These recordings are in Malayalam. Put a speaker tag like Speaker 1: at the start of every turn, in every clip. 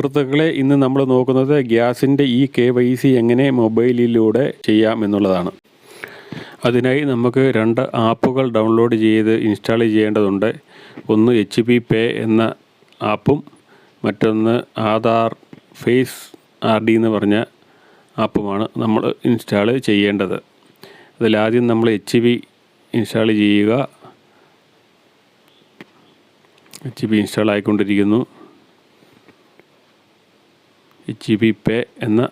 Speaker 1: സുഹൃത്തുക്കളെ ഇന്ന് നമ്മൾ നോക്കുന്നത് ഗ്യാസിന്റെ ഈ കെ വൈ സി എങ്ങനെ മൊബൈലിലൂടെ ചെയ്യാം എന്നുള്ളതാണ്. അതിനായി നമുക്ക് രണ്ട് ആപ്പുകൾ ഡൗൺലോഡ് ചെയ്ത് ഇൻസ്റ്റാൾ ചെയ്യേണ്ടതുണ്ട്. ഒന്ന് എച്ച് പി പേ എന്ന ആപ്പും മറ്റൊന്ന് ആധാർ ഫേസ് ആർ ഡി എന്ന് പറഞ്ഞ ആപ്പുമാണ് നമ്മൾ ഇൻസ്റ്റാൾ ചെയ്യേണ്ടത്. അതിലാദ്യം നമ്മൾ എച്ച് പി ഇൻസ്റ്റാൾ ചെയ്യുക. എച്ച് പി ഇൻസ്റ്റാൾ ആയിക്കൊണ്ടിരിക്കുന്നു. എച്ച് ബി പേ എന്ന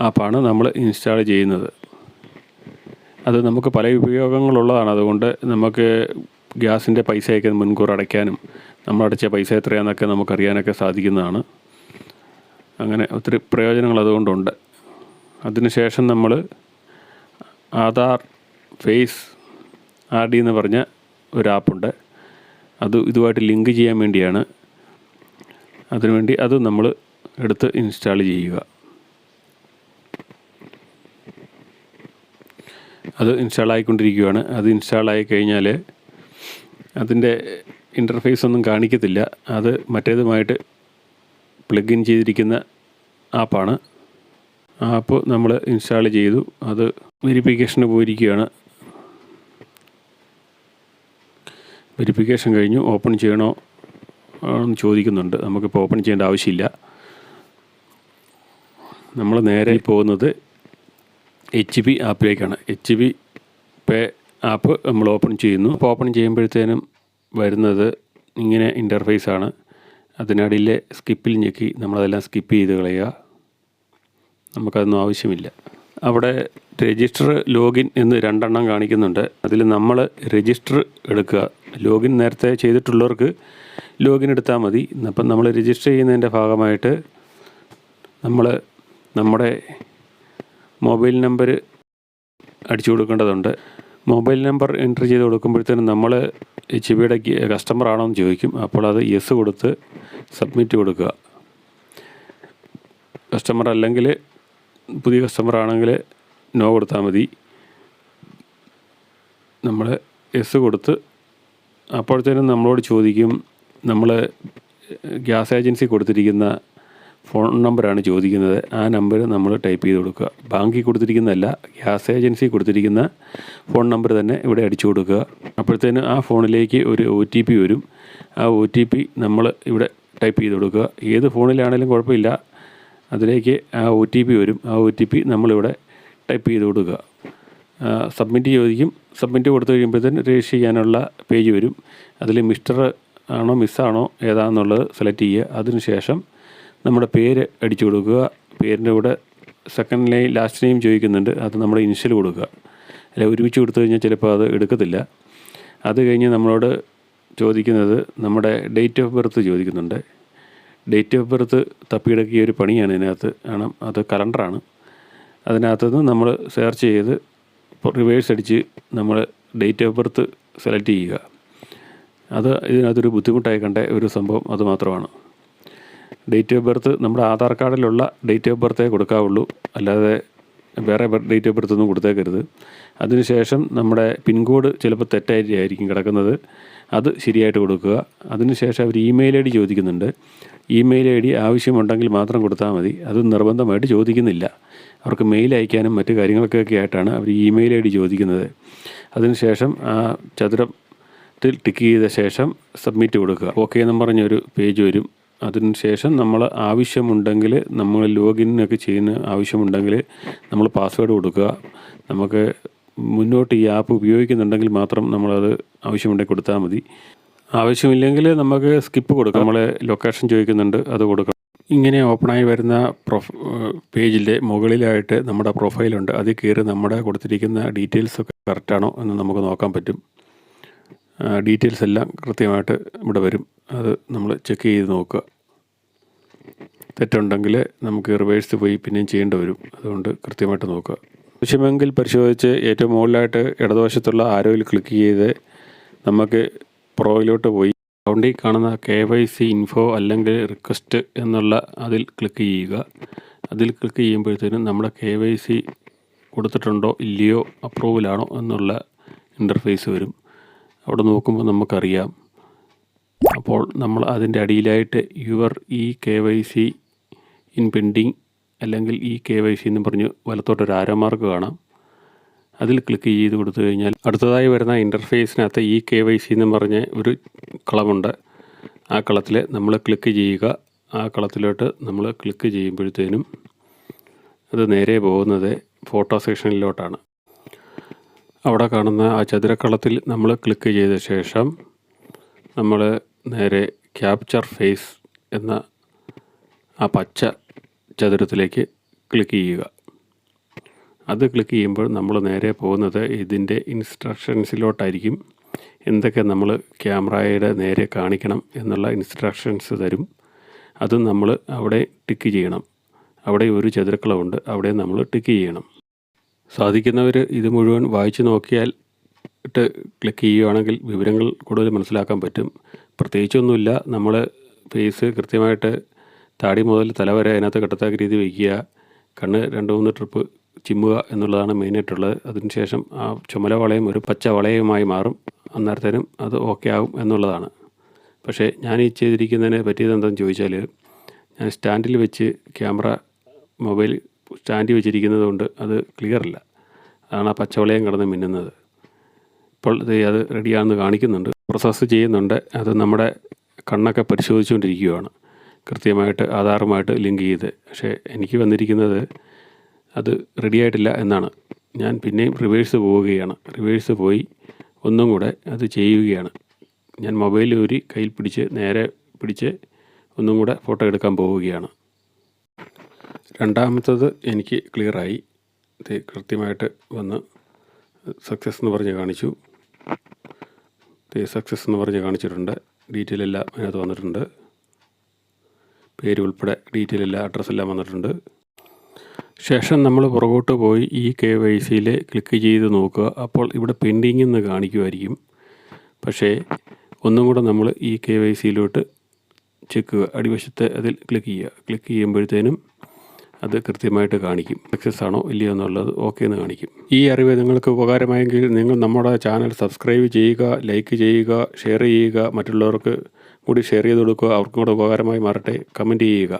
Speaker 1: ആപ്പാണ് നമ്മൾ ഇൻസ്റ്റാൾ ചെയ്യുന്നത്. അത് നമുക്ക് പല ഉപയോഗങ്ങളുള്ളതാണ്. അതുകൊണ്ട് നമുക്ക് ഗ്യാസിന്റെ പൈസയൊക്കെ മുൻകൂർ അടയ്ക്കാനും നമ്മൾ അടച്ച പൈസ എത്രയാണെന്നൊക്കെ നമുക്കറിയാനൊക്കെ സാധിക്കുന്നതാണ്. അങ്ങനെ ഒത്തിരി പ്രയോജനങ്ങൾ അതുകൊണ്ടുണ്ട്. അതിനുശേഷം നമ്മൾ ആധാർ ഫേസ് ആർ ഡി എന്ന് പറഞ്ഞ ഒരു ആപ്പുണ്ട്. അത് ഇതുമായിട്ട് ലിങ്ക് ചെയ്യാൻ വേണ്ടിയാണ്. അതിനുവേണ്ടി അത് നമ്മൾ എടുത്ത് ഇൻസ്റ്റാൾ ചെയ്യുക. അത് ഇൻസ്റ്റാൾ ആയിക്കൊണ്ടിരിക്കുകയാണ് അത് ഇൻസ്റ്റാൾ ആയി കഴിഞ്ഞാൽ അതിന്റെ ഇന്റർഫേസ് ഒന്നും കാണിക്കത്തില്ല. അത് മറ്റേതുമായിട്ട് പ്ലഗ് ഇൻ ചെയ്തിരിക്കുന്ന ആപ്പാണ്. ആപ്പ് നമ്മൾ ഇൻസ്റ്റാൾ ചെയ്തു. അത് വെരിഫിക്കേഷന് പോയിരിക്കുകയാണ്. വെരിഫിക്കേഷൻ കഴിഞ്ഞു. ഓപ്പൺ ചെയ്യണോ? എന്ന് ചോദിക്കുന്നുണ്ട്. നമുക്കിപ്പോൾ ഓപ്പൺ ചെയ്യേണ്ട ആവശ്യമില്ല. നമ്മൾ നേരെ പോകുന്നത് എച്ച് ബി ആപ്പിലേക്കാണ് എച്ച് ബി പേ ആപ്പ് നമ്മൾ ഓപ്പൺ ചെയ്യുന്നു. അപ്പോൾ ഓപ്പൺ ചെയ്യുമ്പോഴത്തേനും വരുന്നത് ഇങ്ങനെ ഇന്റർഫേസ് ആണ്. അതിനടിയിലെ സ്കിപ്പിൽ ഞെക്കി നമ്മളതെല്ലാം സ്കിപ്പ് ചെയ്ത് കളയുക. നമുക്കതൊന്നും ആവശ്യമില്ല. അവിടെ രജിസ്റ്റർ ലോഗിൻ എന്ന് രണ്ടെണ്ണം കാണിക്കുന്നുണ്ട്. അതിൽ നമ്മൾ രജിസ്റ്റർ എടുക്കുക. ലോഗിൻ നേരത്തെ ചെയ്തിട്ടുള്ളവർക്ക് ലോഗിൻ എടുത്താൽ മതി. അപ്പം നമ്മൾ രജിസ്റ്റർ ചെയ്യുന്നതിന്റെ ഭാഗമായിട്ട് നമ്മൾ നമ്മുടെ മൊബൈൽ നമ്പർ അടിച്ചു കൊടുക്കേണ്ടതുണ്ട്. മൊബൈൽ നമ്പർ എന്റർ ചെയ്ത് കൊടുക്കുമ്പോഴത്തേനും നമ്മൾ എച്ച് ബിയുടെ കസ്റ്റമർ ആണോ എന്ന് ചോദിക്കും. അപ്പോൾ അത് യെസ് കൊടുത്ത് സബ്മിറ്റ് കൊടുക്കുക. കസ്റ്റമർ അല്ലെങ്കിൽ പുതിയ കസ്റ്റമർ ആണെങ്കിൽ നോ കൊടുത്താൽ മതി. നമ്മൾ എസ് കൊടുത്ത് അപ്പോഴത്തേനും നമ്മളോട് ചോദിക്കും. നമ്മൾ ഗ്യാസ് ഏജൻസി കൊടുത്തിരിക്കുന്ന ഫോൺ നമ്പറാണ് ചോദിക്കുന്നത്. ആ നമ്പർ നമ്മൾ ടൈപ്പ് ചെയ്ത് കൊടുക്കുക. ബാങ്കിൽ കൊടുത്തിരിക്കുന്നതല്ല ഗ്യാസ് ഏജൻസി കൊടുത്തിരിക്കുന്ന ഫോൺ നമ്പർ തന്നെ ഇവിടെ അടിച്ചു കൊടുക്കുക. അപ്പോഴത്തേന് ആ ഫോണിലേക്ക് ഒരു ഒ ടി പി വരും. ആ ഒ ടി പി നമ്മൾ ഇവിടെ ടൈപ്പ് ചെയ്ത് കൊടുക്കുക. ഏത് ഫോണിലാണെങ്കിലും കുഴപ്പമില്ല. അതിലേക്ക് ആ ഒ ടി പി വരും. ആ ഒ ടി പി നമ്മളിവിടെ ടൈപ്പ് ചെയ്ത് കൊടുക്കുക. സബ്മിറ്റ് ചോദിക്കും. സബ്മിറ്റ് കൊടുത്തു കഴിയുമ്പോഴത്തേന് രജിസ്റ്റർ ചെയ്യാനുള്ള പേജ് വരും. അതിൽ മിസ്റ്റർ ആണോ മിസ്സാണോ ഏതാണെന്നുള്ളത് സെലക്ട് ചെയ്യുക. അതിനുശേഷം നമ്മുടെ പേര് അടിച്ചു കൊടുക്കുക. പേരിന്റെ കൂടെ സെക്കൻഡ് ലൈൻ ലാസ്റ്റ് നെയിം ചോദിക്കുന്നുണ്ട്. അത് നമ്മൾ ഇനിഷ്യൽ കൊടുക്കുക. അല്ല ഒരുമിച്ച് കൊടുത്തു കഴിഞ്ഞാൽ ചിലപ്പോൾ അത് എടുക്കത്തില്ല. അത് കഴിഞ്ഞ് നമ്മളോട് ചോദിക്കുന്നത് നമ്മുടെ ഡേറ്റ് ഓഫ് ബർത്ത് ചോദിക്കുന്നുണ്ട്. ഡേറ്റ് ഓഫ് ബർത്ത് തപ്പിയെടുക്കിയ ഒരു പണിയാണ് ഇതിനകത്ത്. കാരണം അത് കലണ്ടറാണ് അതിനകത്തുനിന്ന് നമ്മൾ സെർച്ച് ചെയ്ത് റിവേഴ്സ് അടിച്ച് നമ്മൾ ഡേറ്റ് ഓഫ് ബർത്ത് സെലക്ട് ചെയ്യുക. അത് ഇതിനകത്തൊരു ബുദ്ധിമുട്ടായി കണ്ട ഒരു സംഭവം അത് മാത്രമാണ്. ഡേറ്റ് ഓഫ് ബർത്ത് നമ്മുടെ ആധാർ കാർഡിലുള്ള ഡേറ്റ് ഓഫ് ബർത്തേ കൊടുക്കാവുള്ളൂ. അല്ലാതെ വേറെ ഡേറ്റ് ഓഫ് ബർത്ത് ഒന്നും കൊടുത്തേക്കരുത്. അതിനുശേഷം നമ്മുടെ പിൻകോഡ് ചിലപ്പോൾ തെറ്റായിരിക്കും കിടക്കുന്നത്. അത് ശരിയായിട്ട് കൊടുക്കുക. അതിനുശേഷം അവർ ഇമെയിൽ ഐ ഡി ചോദിക്കുന്നുണ്ട്. ഇമെയിൽ ഐ ഡി ആവശ്യമുണ്ടെങ്കിൽ മാത്രം കൊടുത്താൽ മതി. അത് നിർബന്ധമായിട്ട് ചോദിക്കുന്നില്ല. അവർക്ക് മെയിൽ അയക്കാനും മറ്റു കാര്യങ്ങൾക്കൊക്കെ ആയിട്ടാണ് അവർ ഇമെയിൽ ഐ ഡി ചോദിക്കുന്നത്. അതിനുശേഷം ആ ചതുരത്തിൽ ടിക്ക് ചെയ്ത ശേഷം സബ്മിറ്റ് കൊടുക്കുക. ഓക്കെ എന്നും പറഞ്ഞൊരു പേജ് വരും. അതിനുശേഷം നമ്മൾ ആവശ്യമുണ്ടെങ്കിൽ നമ്മൾ ലോഗിനൊക്കെ ചെയ്യുന്ന ആവശ്യമുണ്ടെങ്കിൽ നമ്മൾ പാസ്വേഡ് കൊടുക്കുക. നമുക്ക് മുന്നോട്ട് ഈ ആപ്പ് ഉപയോഗിക്കുന്നുണ്ടെങ്കിൽ മാത്രം നമ്മളത് ആവശ്യമുണ്ടെങ്കിൽ കൊടുത്താൽ മതി. ആവശ്യമില്ലെങ്കിൽ നമുക്ക് സ്കിപ്പ് കൊടുക്കാം. നമ്മളെ ലൊക്കേഷൻ ചോദിക്കുന്നുണ്ട് അത് കൊടുക്കാം. ഇങ്ങനെ ഓപ്പണായി വരുന്ന പ്രൊഫ് പേജിന്റെ മുകളിലായിട്ട് നമ്മുടെ പ്രൊഫൈലുണ്ട് അതിൽ കയറി നമ്മുടെ കൊടുത്തിരിക്കുന്ന ഡീറ്റെയിൽസൊക്കെ കറക്റ്റാണോ എന്ന് നമുക്ക് നോക്കാൻ പറ്റും. ഡീറ്റെയിൽസ് എല്ലാം കൃത്യമായിട്ട് ഇവിടെ വരും. അത് നമ്മൾ ചെക്ക് ചെയ്ത് നോക്കുക. തെറ്റുണ്ടെങ്കിൽ നമുക്ക് റിവേഴ്സ് പോയി പിന്നെയും ചെയ്യേണ്ടി വരും. അതുകൊണ്ട് കൃത്യമായിട്ട് നോക്കുക. ആവശ്യമെങ്കിൽ പരിശോധിച്ച് ഏറ്റവും മുകളിലായിട്ട് ഇടതുവശത്തുള്ള ആരോയിൽ ക്ലിക്ക് ചെയ്ത് നമുക്ക് പ്രോയിലോട്ട് പോയി. അക്കൗണ്ടിൽ കാണുന്ന കെ വൈ സി ഇൻഫോ അല്ലെങ്കിൽ റിക്വസ്റ്റ് എന്നുള്ള അതിൽ ക്ലിക്ക് ചെയ്യുക. അതിൽ ക്ലിക്ക് ചെയ്യുമ്പോഴത്തേനും നമ്മുടെ കെ വൈ സി കൊടുത്തിട്ടുണ്ടോ ഇല്ലയോ അപ്രൂവലാണോ എന്നുള്ള ഇന്റർഫേസ് വരും. അവിടെ നോക്കുമ്പോൾ നമുക്കറിയാം. അപ്പോൾ നമ്മൾ അതിന്റെ അടിയിലായിട്ട് your E K Y C in pending അല്ലെങ്കിൽ ഇ കെ വൈ സി എന്ന് പറഞ്ഞ് വലത്തോട്ടൊരു ആരോ മാർക്ക് കാണാം. അതിൽ ക്ലിക്ക് ചെയ്ത് കൊടുത്തു കഴിഞ്ഞാൽ അടുത്തതായി വരുന്ന ഇന്റർഫേസിനകത്ത് ഇ കെ വൈ സി എന്ന് പറഞ്ഞ ഒരു കളമുണ്ട്. ആ കളത്തിൽ നമ്മൾ ക്ലിക്ക് ചെയ്യുക. ആ കളത്തിലോട്ട് നമ്മൾ ക്ലിക്ക് ചെയ്യുമ്പോഴത്തേനും അത് നേരെ പോകുന്നത് ഫോട്ടോ സെക്ഷനിലോട്ടാണ് അവിടെ കാണുന്ന ആ ചതുരക്കളത്തിൽ നമ്മൾ ക്ലിക്ക് ചെയ്ത ശേഷം നമ്മൾ നേരെ ക്യാപ്ചർ ഫേസ് എന്ന ആ പച്ച ചതുരത്തിലേക്ക് ക്ലിക്ക് ചെയ്യുക. അത് ക്ലിക്ക് ചെയ്യുമ്പോൾ നമ്മൾ നേരെ പോകുന്നത് ഇതിന്റെ ഇൻസ്ട്രക്ഷൻസിലോട്ടായിരിക്കും എന്തൊക്കെ നമ്മൾ ക്യാമറയുടെ നേരെ കാണിക്കണം എന്നുള്ള ഇൻസ്ട്രക്ഷൻസ് തരും. അതും നമ്മൾ അവിടെ ടിക്ക് ചെയ്യണം. അവിടെ ഒരു ചതുരക്കളമുണ്ട് അവിടെ നമ്മൾ ടിക്ക് ചെയ്യണം. സാധിക്കുന്നവർ ഇത് മുഴുവൻ വായിച്ചു നോക്കിയാൽ ഇട്ട് ക്ലിക്ക് ചെയ്യുകയാണെങ്കിൽ വിവരങ്ങൾ കൂടുതൽ മനസ്സിലാക്കാൻ പറ്റും. പ്രത്യേകിച്ചൊന്നുമില്ല. നമ്മൾ ഫേസ് കൃത്യമായിട്ട് താടി മുതൽ തല വരെ അതിനകത്ത് കെട്ടത്തക്ക രീതി വയ്ക്കുക കണ്ണ് രണ്ട് മൂന്ന് ട്രിപ്പ് ചിമ്മുക എന്നുള്ളതാണ് മെയിനായിട്ടുള്ളത് അതിനുശേഷം ആ ചുമല വളയും ഒരു പച്ച വളയുമായി മാറും. അന്നേരത്തേനും അത് ഓക്കെ ആകും എന്നുള്ളതാണ്. പക്ഷേ ഞാൻ ഈ ചെയ്തിരിക്കുന്നതിനെ പറ്റിയത് എന്താണെന്ന് ചോദിച്ചാൽ ഞാൻ സ്റ്റാൻഡിൽ വെച്ച് ക്യാമറ മൊബൈൽ സ്റ്റാൻഡിൽ വെച്ചിരിക്കുന്നത് കൊണ്ട് അത് ക്ലിയർ അല്ല. അതാണ് ആ പച്ചവളയം കിടന്ന് മിന്നുന്നത്. ഇപ്പോൾ അത് റെഡിയാണെന്ന് കാണിക്കുന്നുണ്ട്. പ്രോസസ്സ് ചെയ്യുന്നുണ്ട്. അത് നമ്മുടെ കണ്ണൊക്കെ പരിശോധിച്ചുകൊണ്ടിരിക്കുകയാണ്. കൃത്യമായിട്ട് ആധാറുമായിട്ട് ലിങ്ക് ചെയ്ത്. പക്ഷേ എനിക്ക് വന്നിരിക്കുന്നത് അത് റെഡിയായിട്ടില്ല എന്നാണ്. ഞാൻ പിന്നെയും റിവേഴ്സ് പോവുകയാണ്. റിവേഴ്സ് പോയി ഒന്നും കൂടെ അത് ചെയ്യുകയാണ്. ഞാൻ മൊബൈൽ ഊരി കയ്യിൽ പിടിച്ച് നേരെ പിടിച്ച് ഒന്നും കൂടെ ഫോട്ടോ എടുക്കാൻ പോവുകയാണ്. രണ്ടാമത്തത് എനിക്ക് ക്ലിയറായി കൃത്യമായിട്ട് വന്ന് സക്സസ് എന്ന് പറഞ്ഞ് കാണിച്ചു. സക്സസ് എന്ന് പറഞ്ഞ് കാണിച്ചിട്ടുണ്ട്. ഡീറ്റെയിൽ എല്ലാം അതിനകത്ത് വന്നിട്ടുണ്ട്. പേര് ഉൾപ്പെടെ ഡീറ്റെയിൽ എല്ലാം അഡ്രസ്സ് എല്ലാം വന്നിട്ടുണ്ട്. ശേഷം നമ്മൾ പുറകോട്ട് പോയി ഈ കെ വൈ സിയിൽ ക്ലിക്ക് ചെയ്ത് നോക്കുക. അപ്പോൾ ഇവിടെ പെൻഡിങ് എന്ന് കാണിക്കുമായിരിക്കും. പക്ഷേ ഒന്നും കൂടെ നമ്മൾ ഈ കെ വൈ സിയിലോട്ട് ചെക്കുക അടിവശത്ത് അതിൽ ക്ലിക്ക് ചെയ്യുക. ക്ലിക്ക് ചെയ്യുമ്പോഴത്തേനും അത് കൃത്യമായിട്ട് കാണിക്കും. സക്സസ് ആണോ ഇല്ലയോ എന്നുള്ളത് ഓക്കെ എന്ന് കാണിക്കും. ഈ അറിവ് നിങ്ങൾക്ക് ഉപകാരമായെങ്കിൽ നിങ്ങൾ നമ്മുടെ ചാനൽ സബ്സ്ക്രൈബ് ചെയ്യുക ലൈക്ക് ചെയ്യുക ഷെയർ ചെയ്യുക മറ്റുള്ളവർക്ക് കൂടി ഷെയർ ചെയ്ത് കൊടുക്കുക അവർക്കും കൂടെ ഉപകാരമായി മാറട്ടെ കമന്റ് ചെയ്യുക.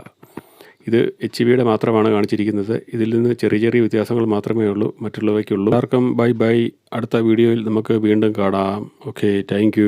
Speaker 1: ഇത് എച്ച് ബിയുടെ മാത്രമാണ് കാണിച്ചിരിക്കുന്നത്. ഇതിൽ നിന്ന് ചെറിയ ചെറിയ വ്യത്യാസങ്ങൾ മാത്രമേ ഉള്ളൂ മറ്റുള്ളവയ്ക്കുള്ളൂ. എല്ലാവർക്കും ബൈ ബൈ. അടുത്ത വീഡിയോയിൽ നമുക്ക് വീണ്ടും കാണാം. Okay thank